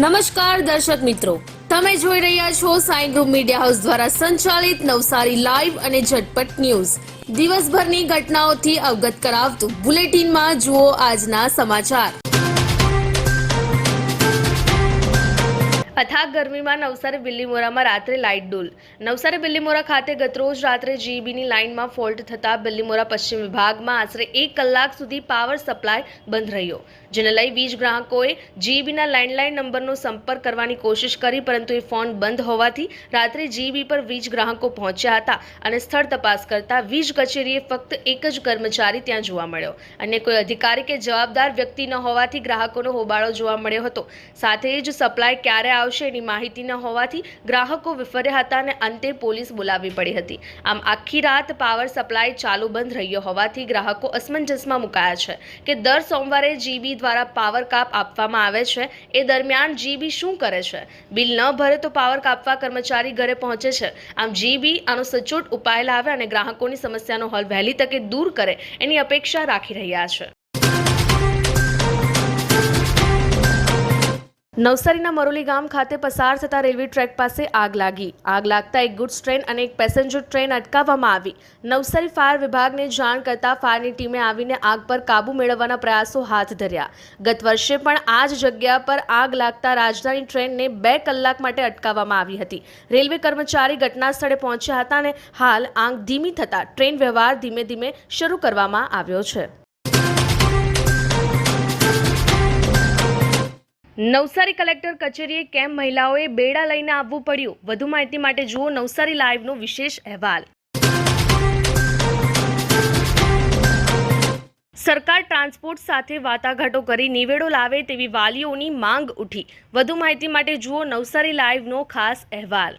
નમસ્કાર દર્શક મિત્રો. તમે જોઈ રહ્યા છો સાઈ ગ્રુપ મીડિયા હાઉસ દ્વારા સંચાલિત નવસારી લાઈવ અને ઝટપટ ન્યૂઝ. દિવસભરની ઘટનાઓથી અવગત કરાવતું બુલેટિનમાં જુઓ આજના સમાચાર. અથાગ ગરમીમાં નવસારી બિલ્લીમોરામાં રાત્રે લાઇટ ડોલ. નવસારી બિલ્લીમોરા ખાતે ગતરોજ રાત્રે જીબીની લાઇનમાં ફોલ્ટ થતાં બિલ્લીમોરા પશ્ચિમ વિભાગમાં આશરે એક કલાક સુધી પાવર સપ્લાય બંધ રહ્યો. જેને લઈ વીજ ગ્રાહકોએ જીબીના લેન્ડલાઇન નંબરનો સંપર્ક કરવાની કોશિશ કરી, પરંતુ એ ફોન બંધ હોવાથી રાત્રે જીબી પર વીજ ગ્રાહકો પહોંચ્યા હતા અને સ્થળ તપાસ કરતા વીજ કચેરીએ ફક્ત એક જ કર્મચારી ત્યાં જોવા મળ્યો. અને કોઈ અધિકારી કે જવાબદાર વ્યક્તિ ન હોવાથી ગ્રાહકોનો હોબાળો જોવા મળ્યો હતો. સાથે જ સપ્લાય ક્યારે આવશે એની માહિતી ન હોવાથી ગ્રાહકો વિફર્યા હતા અને અંતે પોલીસ બોલાવવી પડી હતી. આમ આખી રાત પાવર સપ્લાય ચાલુ બંધ રહ્યો હોવાથી ગ્રાહકો અસમંજસમાં મુકાયા છે કે દર સોમવારે જીબી દ્વારા પાવર કાપ આપવામાં આવે છે. એ દરમિયાન જીબી શું કરે છે? બિલ ન ભરે તો પાવર કાપવા કર્મચારી ઘરે પહોંચે છે. આમ જીબી આનો સચોટ ઉપાય લાવે અને ગ્રાહકોની સમસ્યાનો હલ વહેલી તકે દૂર કરે એની અપેક્ષા રાખી રહ્યા છે. નવસારીના મરોલી ગામ ખાતે પસાર થતા રેલવે ટ્રેક પાસે આગ લાગી. આગ લાગતા એક ગુડ્સ ટ્રેન અને એક પેસેન્જર ટ્રેન અટકાવવામાં આવી. નવસારી ફાયર વિભાગને જાણ કરતા ફાયરની ટીમે આવીને આગ પર કાબૂ મેળવવાના પ્રયાસો હાથ ધર્યા. ગત વર્ષે પણ આ જ જગ્યા પર આગ લાગતા રાજધાની ટ્રેનને બે કલાક માટે અટકાવવામાં આવી હતી. રેલવે કર્મચારી ઘટના સ્થળે પહોંચ્યા હતા અને હાલ આગ ધીમી થતાં ટ્રેન વ્યવહાર ધીમે ધીમે શરૂ કરવામાં આવ્યો છે. નવસારી કલેક્ટર કચેરીએ કેમ મહિલાઓએ બેડા લઈને આવવું પડ્યું? વધુ માહિતી માટે જુઓ નવસારી લાઈવનો વિશેષ અહેવાલ. સરકાર ટ્રાન્સપોર્ટ સાથે વાટાઘાટો કરી નિવેડો લાવે તેવી વાલીઓની માંગ ઉઠી. વધુ માહિતી માટે જુઓ નવસારી લાઈવનો ખાસ અહેવાલ.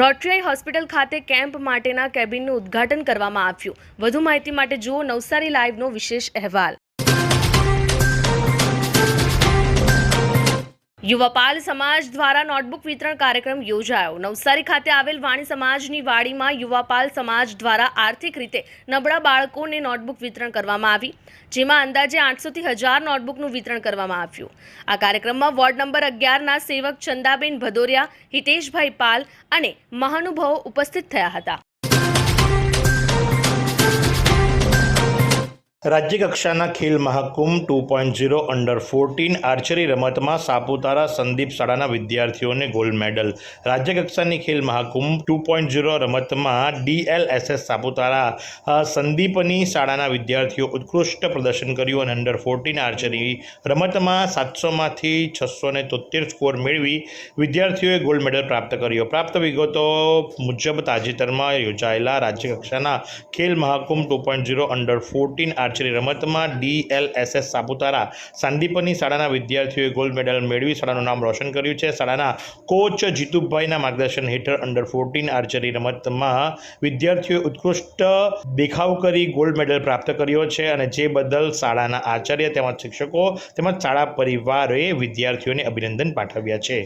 રોટરીઆઈ હોસ્પિટલ ખાતે કેમ્પ માટેના કેબિનનું ઉદ્ઘાટન કરવામાં આવ્યું. વધુ માહિતી માટે જુઓ નવસારી લાઈવનો વિશેષ અહેવાલ. યુવાપાલ સમાજ દ્વારા નોટબુક વિતરણ કાર્યક્રમ યોજાયો. નવસારી ખાતે આવેલ વાણી સમાજની વાડીમાં યુવાપાલ સમાજ દ્વારા આર્થિક રીતે નબળા બાળકોને નોટબુક વિતરણ કરવામાં આવી, જેમાં અંદાજે આઠસોથી હજાર નોટબુકનું વિતરણ કરવામાં આવ્યું. આ કાર્યક્રમમાં વોર્ડ નંબર અગિયારના સેવક ચંદાબેન ભદોરિયા, હિતેશભાઈ પાલ અને મહાનુભાવો ઉપસ્થિત થયા હતા. રાજ્ય કક્ષાના Khel Mahakumbh two point zero under fourteen archery રમતમાં સાપુતારા સંદીપ શાળાના વિદ્યાર્થીઓને ગોલ્ડ મેડલ. રાજ્યકક્ષાની Khel Mahakumbh two point zero રમતમાં ડીએલએસએસ સાપુતારા સંદીપની શાળાના વિદ્યાર્થીઓ ઉત્કૃષ્ટ પ્રદર્શન કર્યું અને અંડર ફોર્ટીન આર્ચરી રમતમાં સાતસોમાંથી છસો ને તોતેર સ્કોર મેળવી વિદ્યાર્થીઓએ ગોલ્ડ મેડલ પ્રાપ્ત કર્યો. પ્રાપ્ત વિગતો મુજબ તાજેતરમાં યોજાયેલા રાજ્ય કક્ષાના Khel Mahakumbh two point zero under fourteen archery રમતમાં ડીએલએસએસ સાપુતારા સાંદીપની શાળાના વિદ્યાર્થીઓએ ગોલ્ડ મેડલ મેળવી શાળાનું નામ રોશન કર્યું છે. શાળાના કોચ જીતુભાઈના માર્ગદર્શન હેઠળ અંડર ફોર્ટીન આર્ચરી રમતમાં વિદ્યાર્થીઓએ ઉત્કૃષ્ટ દેખાવ કરી ગોલ્ડ મેડલ પ્રાપ્ત કર્યો છે અને જે બદલ શાળાના આચાર્ય તેમજ શિક્ષકો તેમજ શાળા પરિવારોએ વિદ્યાર્થીઓને અભિનંદન પાઠવ્યા છે.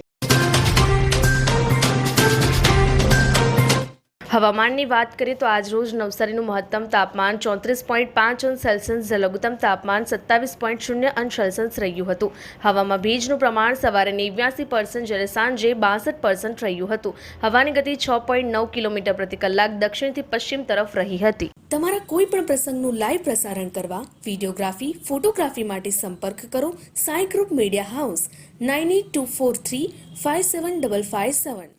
હવામાનની વાત કરીએ તો આજ રોજ નવસારીનું મહત્તમ તાપમાન ચોત્રીસ પોઈન્ટ પાંચ અંશ સેલ્સિયસ, લઘુત્તમ તાપમાન સત્તાવીસ પોઈન્ટ શૂન્ય અંશ સેલ્સિયસ રહ્યું હતું. હવામાં ભેજનું પ્રમાણ સવારે નેવ્યાસી પર્સન્ટ જ્યારે સાંજે બાસઠ પર્સન્ટ રહ્યું હતું. હવાની ગતિ છ પોઈન્ટ નવ કિલોમીટર પ્રતિ કલાક દક્ષિણથી પશ્ચિમ તરફ રહી હતી. તમારા કોઈ પણ પ્રસંગનું લાઈવ પ્રસારણ કરવા વિડીયોગ્રાફી, ફોટોગ્રાફી માટે સંપર્ક કરો Sai group media house, nine eight two four three five seven double five seven.